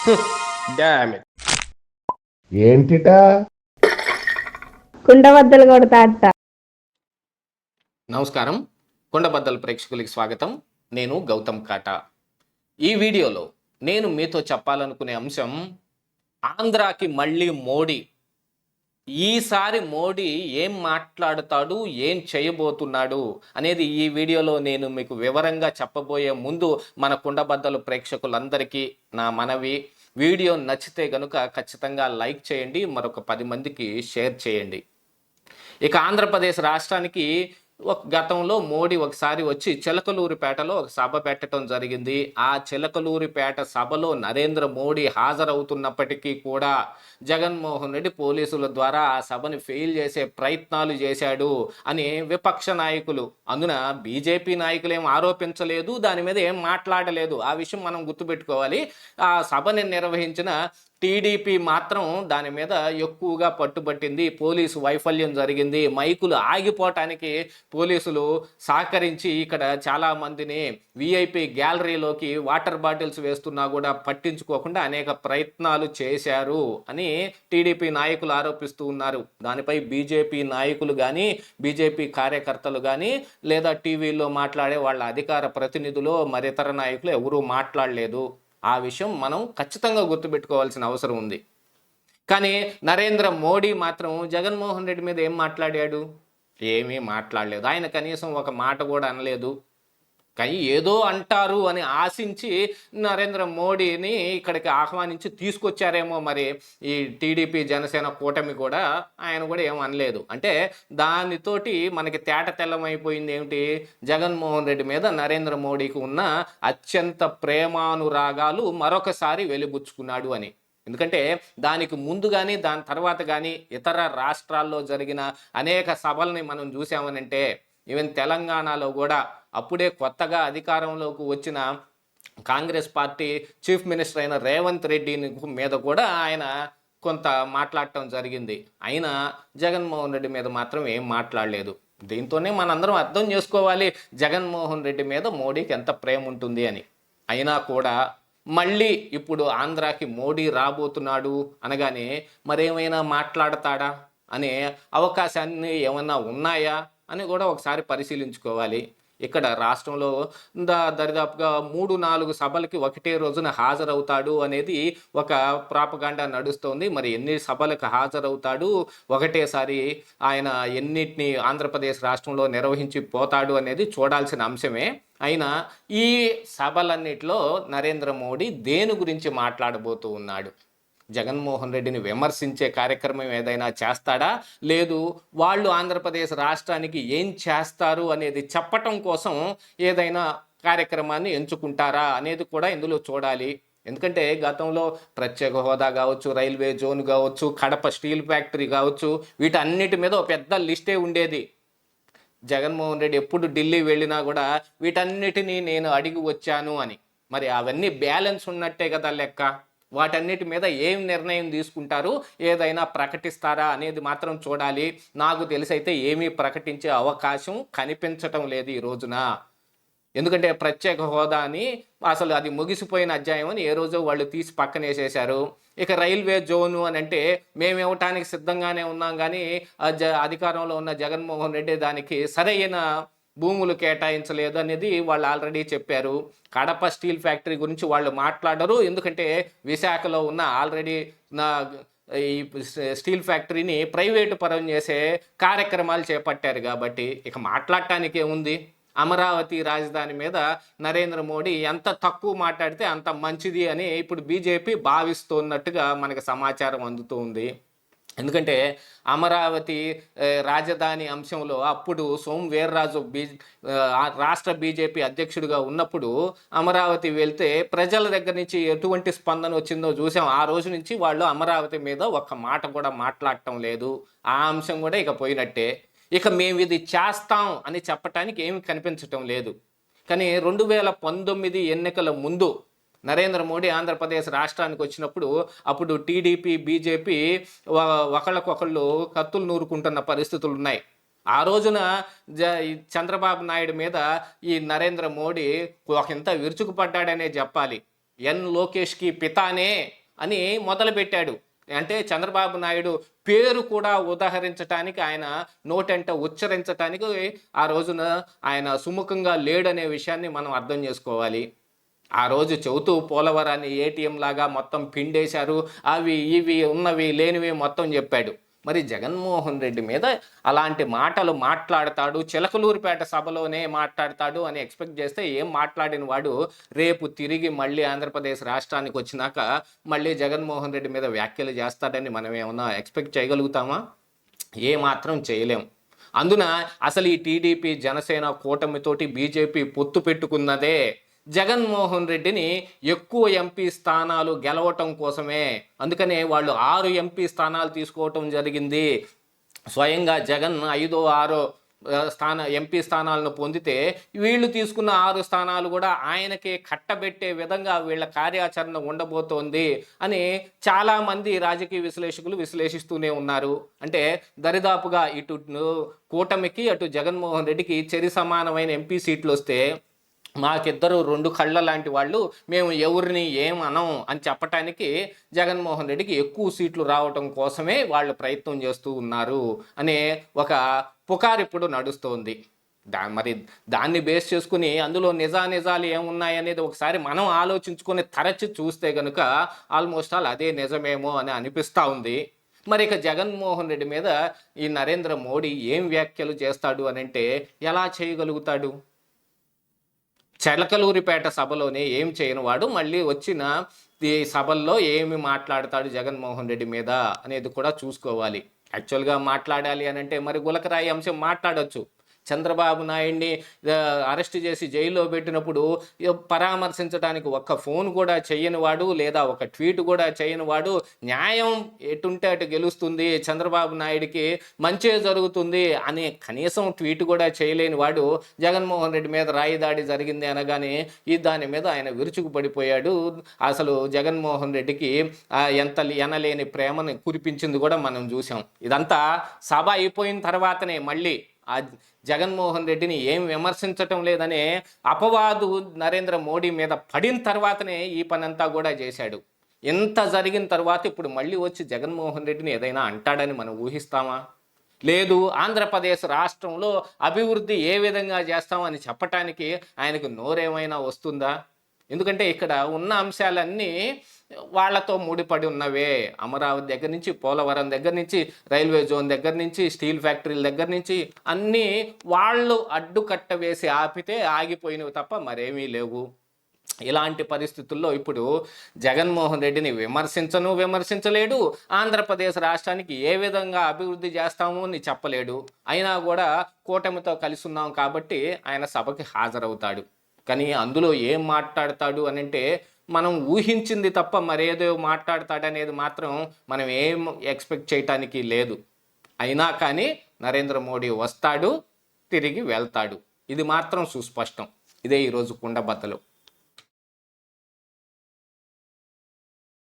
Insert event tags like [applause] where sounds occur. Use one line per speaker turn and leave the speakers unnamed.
[laughs] ఏంటిటా?
కుండబద్దలు కొడతా అట్ట
నమస్కారం. కొండబద్దల ప్రేక్షకులకి స్వాగతం. నేను గౌతమ్ కాటా. ఈ వీడియోలో నేను మీతో చెప్పాలనుకునే అంశం ఆంధ్రాకి మళ్ళీ మోడీ ఈసారి మోడీ ఏం మాట్లాడతాడు ఏం చేయబోతున్నాడు అనేది ఈ వీడియోలో నేను మీకు వివరంగా చెప్పబోయే ముందు మన కుండబద్దలు ప్రేక్షకులందరికీ నా మనవి. వీడియో నచ్చితే గనుక ఖచ్చితంగా లైక్ చేయండి మరొక పది మందికి షేర్ చేయండి. ఇక ఆంధ్రప్రదేశ్ రాష్ట్రానికి ఒక గతంలో మోడీ ఒకసారి వచ్చి చిలకలూరిపేటలో ఒక సభ పెట్టడం జరిగింది. ఆ చిలకలూరిపేట సభలో నరేంద్ర మోడీ హాజరవుతున్నప్పటికీ కూడా జగన్మోహన్ రెడ్డి పోలీసుల ద్వారా ఆ సభని ఫెయిల్ చేసే ప్రయత్నాలు చేశాడు అని విపక్ష నాయకులు అందున బీజేపీ నాయకులు ఏం ఆరోపించలేదు దాని మీద ఏం మాట్లాడలేదు. ఆ విషయం మనం గుర్తుపెట్టుకోవాలి. ఆ సభని నిర్వహించిన టీడీపీ మాత్రం దాని మీద ఎక్కువగా పట్టుబట్టింది. పోలీసు వైఫల్యం జరిగింది. మైకులు ఆగిపోవటానికి పోలీసులు సహకరించి ఇక్కడ చాలా మందిని విఐపి గ్యాలరీలోకి వాటర్ బాటిల్స్ వేస్తున్నా కూడా పట్టించుకోకుండా అనేక ప్రయత్నాలు చేశారు అని టీడీపీ నాయకులు ఆరోపిస్తూ ఉన్నారు. దానిపై బీజేపీ నాయకులు కానీ బీజేపీ కార్యకర్తలు కానీ లేదా టీవీలో మాట్లాడే వాళ్ళ అధికార ప్రతినిధులు మరితర నాయకులు ఎవరూ మాట్లాడలేదు. ఆ విషయం మనం ఖచ్చితంగా గుర్తుపెట్టుకోవాల్సిన అవసరం ఉంది. కానీ నరేంద్ర మోడీ మాత్రం జగన్మోహన్ రెడ్డి మీద ఏం మాట్లాడాడు? ఏమీ మాట్లాడలేదు. ఆయన కనీసం ఒక మాట కూడా అనలేదు. కానీ ఏదో అంటారు అని ఆశించి నరేంద్ర మోడీని ఇక్కడికి ఆహ్వానించి తీసుకొచ్చారేమో మరి ఈ టీడీపీ జనసేన కూటమి కూడా. ఆయన కూడా ఏం అనలేదు. అంటే దానితోటి మనకి తేట తెల్లమైపోయింది ఏమిటి? జగన్మోహన్ రెడ్డి మీద నరేంద్ర మోడీకి ఉన్న అత్యంత ప్రేమానురాగాలు మరొకసారి వెలిబుచ్చుకున్నాడు అని. ఎందుకంటే దానికి ముందు కానీ దాని తర్వాత కానీ ఇతర రాష్ట్రాల్లో జరిగిన అనేక సభల్ని మనం చూసామనంటే ఈవెన్ తెలంగాణలో కూడా అప్పుడే కొత్తగా అధికారంలోకి వచ్చిన కాంగ్రెస్ పార్టీ చీఫ్ మినిస్టర్ అయిన రేవంత్ రెడ్డి మీద కూడా ఆయన కొంత మాట్లాడటం జరిగింది. అయినా జగన్మోహన్ రెడ్డి మీద మాత్రం ఏం మాట్లాడలేదు. దీంతోనే మనందరం అర్థం చేసుకోవాలి జగన్మోహన్ రెడ్డి మీద మోడీకి ఎంత ప్రేమ ఉంటుంది అని. అయినా కూడా మళ్ళీ ఇప్పుడు ఆంధ్రాకి మోడీ రాబోతున్నాడు అనగానే మరేమైనా మాట్లాడతాడా అనే అవకాశాన్ని ఏమన్నా ఉన్నాయా అని కూడా ఒకసారి పరిశీలించుకోవాలి. ఇక్కడ రాష్ట్రంలో దా దరిదాపుగా మూడు నాలుగు సభలకి ఒకటే రోజున హాజరవుతాడు అనేది ఒక ప్రాపగాండా నడుస్తోంది. మరి ఎన్ని సభలకు హాజరవుతాడు? ఒకటేసారి ఆయన ఎన్నిటిని ఆంధ్రప్రదేశ్ రాష్ట్రంలో నిర్వహించి పోతాడు అనేది చూడాల్సిన అంశమే. అయినా ఈ సభలన్నిటిలో నరేంద్ర మోడీ దేని గురించి మాట్లాడబోతూ ఉన్నాడు? జగన్మోహన్ రెడ్డిని విమర్శించే కార్యక్రమం ఏదైనా చేస్తాడా? లేదు వాళ్ళు ఆంధ్రప్రదేశ్ రాష్ట్రానికి ఏం చేస్తారు అనేది చెప్పటం కోసం ఏదైనా కార్యక్రమాన్ని ఎంచుకుంటారా అనేది కూడా ఇందులో చూడాలి. ఎందుకంటే గతంలో ప్రత్యేక హోదా కావచ్చు రైల్వే జోన్ కావచ్చు కడప స్టీల్ ఫ్యాక్టరీ కావచ్చు వీటన్నిటి మీద ఒక పెద్ద లిస్టే ఉండేది. జగన్మోహన్ రెడ్డి ఎప్పుడు ఢిల్లీ వెళ్ళినా కూడా వీటన్నిటినీ నేను అడిగి వచ్చాను అని. మరి అవన్నీ బ్యాలెన్స్ ఉన్నట్టే కదా లెక్క? వాటన్నిటి మీద ఏం నిర్ణయం తీసుకుంటారు? ఏదైనా ప్రకటిస్తారా అనేది మాత్రం చూడాలి. నాకు తెలిసైతే ఏమీ ప్రకటించే అవకాశం కనిపించటం లేదు ఈ రోజున. ఎందుకంటే ప్రత్యేక హోదా అని అసలు అది ముగిసిపోయిన అధ్యాయం అని ఏ రోజు వాళ్ళు తీసి పక్కనేసేశారు. ఇక రైల్వే జోను అని అంటే మేము ఇవ్వటానికి సిద్ధంగానే ఉన్నాం కానీ అధికారంలో ఉన్న జగన్మోహన్ రెడ్డి దానికి సరైన భూములు కేటాయించలేదు అనేది వాళ్ళు ఆల్రెడీ చెప్పారు. కడప స్టీల్ ఫ్యాక్టరీ గురించి వాళ్ళు మాట్లాడరు. ఎందుకంటే విశాఖలో ఉన్న ఆల్రెడీ నా ఈ స్టీల్ ఫ్యాక్టరీని ప్రైవేటు పరం చేసే కార్యక్రమాలు చేపట్టారు కాబట్టి ఇక మాట్లాడటానికి ఏముంది అమరావతి రాజధాని మీద నరేంద్ర మోడీ ఎంత తక్కువ మాట్లాడితే అంత మంచిది అని ఇప్పుడు బీజేపీ భావిస్తున్నట్టుగా మనకు సమాచారం అందుతూ ఉంది. ఎందుకంటే అమరావతి రాజధాని అంశంలో అప్పుడు సోము వీర్రాజు బీ రాష్ట్ర బీజేపీ అధ్యక్షుడిగా ఉన్నప్పుడు అమరావతి వెళ్తే ప్రజల దగ్గర నుంచి ఎటువంటి స్పందన వచ్చిందో చూసాం. ఆ రోజు నుంచి వాళ్ళు అమరావతి మీద ఒక్క మాట కూడా మాట్లాడటం లేదు. ఆ అంశం కూడా ఇక పోయినట్టే. ఇక మేము ఇది చేస్తాం అని చెప్పటానికి ఏమి కనిపించటం లేదు. కానీ రెండు వేల పంతొమ్మిది ఎన్నికల ముందు నరేంద్ర మోడీ ఆంధ్రప్రదేశ్ రాష్ట్రానికి వచ్చినప్పుడు అప్పుడు టీడీపీ బీజేపీ ఒకళ్ళకొకళ్ళు కత్తులు నూరుకుంటున్న పరిస్థితులు ఉన్నాయి ఆ రోజున జ చంద్రబాబు నాయుడు మీద ఈ నరేంద్ర మోడీ ఒకంత విరుచుకుపడ్డాడనే చెప్పాలి. ఎన్ లోకేష్కి పితానే అని మొదలుపెట్టాడు. అంటే చంద్రబాబు నాయుడు పేరు కూడా ఉదహరించటానికి ఆయన నోటంట ఉచ్చరించటానికి ఆ రోజున ఆయన సుముఖంగా లేడనే విషయాన్ని మనం అర్థం చేసుకోవాలి. ఆ రోజు చెబుతూ పోలవరాన్ని ఏటీఎం లాగా మొత్తం పిండేశారు. అవి ఇవి ఉన్నవి లేనివి మొత్తం చెప్పాడు. మరి జగన్మోహన్ రెడ్డి మీద అలాంటి మాటలు మాట్లాడతాడు. చిలకలూరిపేట సభలోనే మాట్లాడతాడు అని ఎక్స్పెక్ట్ చేస్తే ఏం మాట్లాడిన వాడు రేపు తిరిగి మళ్ళీ ఆంధ్రప్రదేశ్ రాష్ట్రానికి వచ్చినాక మళ్ళీ జగన్మోహన్ రెడ్డి మీద వ్యాఖ్యలు చేస్తాడని మనం ఏమన్నా ఎక్స్పెక్ట్ చేయగలుగుతామా? ఏమాత్రం చేయలేము చేయలేం. అందున అసలు ఈ టీడీపీ జనసేన కూటమితోటి బీజేపీ పొత్తు పెట్టుకున్నదే జగన్మోహన్ రెడ్డిని ఎక్కువ ఎంపీ స్థానాలు గెలవటం కోసమే. అందుకనే వాళ్ళు ఆరు ఎంపీ స్థానాలు తీసుకోవటం జరిగింది. స్వయంగా జగన్ ఐదో ఆరో స్థాన ఎంపీ స్థానాలను పొందితే వీళ్ళు తీసుకున్న ఆరు స్థానాలు కూడా ఆయనకే కట్టబెట్టే విధంగా వీళ్ళ కార్యాచరణ ఉండబోతోంది అని చాలామంది రాజకీయ విశ్లేషకులు విశ్లేషిస్తూనే ఉన్నారు. అంటే దరిదాపుగా ఇటు కూటమికి అటు జగన్మోహన్ రెడ్డికి చెరి సమానమైన ఎంపీ సీట్లు వస్తే మాకిద్దరు రెండు కళ్ళ లాంటి వాళ్ళు మేము ఎవరిని ఏం అనం అని చెప్పటానికి జగన్మోహన్ రెడ్డికి ఎక్కువ సీట్లు రావటం కోసమే వాళ్ళు ప్రయత్నం చేస్తూ ఉన్నారు అనే ఒక పుకారు ఇప్పుడు నడుస్తోంది. దా మరి దాన్ని బేస్ చేసుకుని అందులో నిజా నిజాలు ఒకసారి మనం ఆలోచించుకొని తరచి చూస్తే కనుక ఆల్మోస్ట్ ఆల్ అదే నిజమేమో అని అనిపిస్తూ ఉంది. మరి ఇక జగన్మోహన్ రెడ్డి మీద ఈ నరేంద్ర మోడీ ఏం వ్యాఖ్యలు చేస్తాడు అని అంటే ఎలా చేయగలుగుతాడు? చెలకలూరిపేట సభలోనే ఏం చేయని? వాడు మళ్ళీ వచ్చిన ఈ సభల్లో ఏమి మాట్లాడతాడు జగన్మోహన్ రెడ్డి మీద అనేది కూడా చూసుకోవాలి. యాక్చువల్గా మాట్లాడాలి అని అంటే మరి గులకరాయి అంశం మాట్లాడొచ్చు. చంద్రబాబు నాయుడిని అరెస్ట్ చేసి జైల్లో పెట్టినప్పుడు పరామర్శించడానికి ఒక్క ఫోన్ కూడా చేయని వాడు లేదా ఒక ట్వీట్ కూడా చేయని వాడు న్యాయం ఎటుంటే అటు గెలుస్తుంది చంద్రబాబు నాయుడికి మంచే జరుగుతుంది అని కనీసం ట్వీట్ కూడా చేయలేని వాడు జగన్మోహన్ రెడ్డి మీద రాయి దాడి జరిగింది అనగానే ఈ దాని మీద ఆయన విరుచుకు పడిపోయాడు. అసలు జగన్మోహన్ రెడ్డికి ఎంత ఎనలేని ప్రేమను కురిపించింది కూడా మనం చూసాం ఇదంతా సభ అయిపోయిన తర్వాతనే మళ్ళీ ఆ జగన్మోహన్ రెడ్డిని ఏం విమర్శించటం లేదనే అపవాదు నరేంద్ర మోడీ మీద పడిన తర్వాతనే ఈ పనంతా కూడా చేశాడు. ఇంత జరిగిన తర్వాత ఇప్పుడు మళ్ళీ వచ్చి జగన్మోహన్ రెడ్డిని ఏదైనా అంటాడని మనం ఊహిస్తామా? లేదు ఆంధ్రప్రదేశ్ రాష్ట్రంలో అభివృద్ధి ఏ విధంగా చేస్తామని చెప్పటానికి ఆయనకు నోరేమైనా వస్తుందా? ఎందుకంటే ఇక్కడ ఉన్న అంశాలన్నీ వాళ్ళతో ముడిపడి ఉన్నవే. అమరావతి దగ్గర నుంచి పోలవరం దగ్గర నుంచి రైల్వే జోన్ దగ్గర నుంచి స్టీల్ ఫ్యాక్టరీల దగ్గర నుంచి అన్నీ వాళ్ళు అడ్డుకట్ట వేసి ఆపితే ఆగిపోయినవి తప్ప మరేమీ లేవు. ఇలాంటి పరిస్థితుల్లో ఇప్పుడు జగన్మోహన్ రెడ్డిని విమర్శించను విమర్శించలేడు. ఆంధ్రప్రదేశ్ రాష్ట్రానికి ఏ విధంగా అభివృద్ధి చేస్తాము అని చెప్పలేడు. అయినా కూడా కూటమితో కలిసి ఉన్నాం కాబట్టి ఆయన సభకి హాజరవుతాడు. కానీ అందులో ఏం మాట్లాడతాడు అని అంటే మనం ఊహించింది తప్ప మరేదో మాట్లాడతాడనేది మాత్రం మనం ఏం ఎక్స్పెక్ట్ చేయటానికి లేదు. అయినా కానీ నరేంద్ర మోడీ వస్తాడు తిరిగి వెళ్తాడు. ఇది మాత్రం సుస్పష్టం. ఇదే ఈరోజు కుండబద్దలు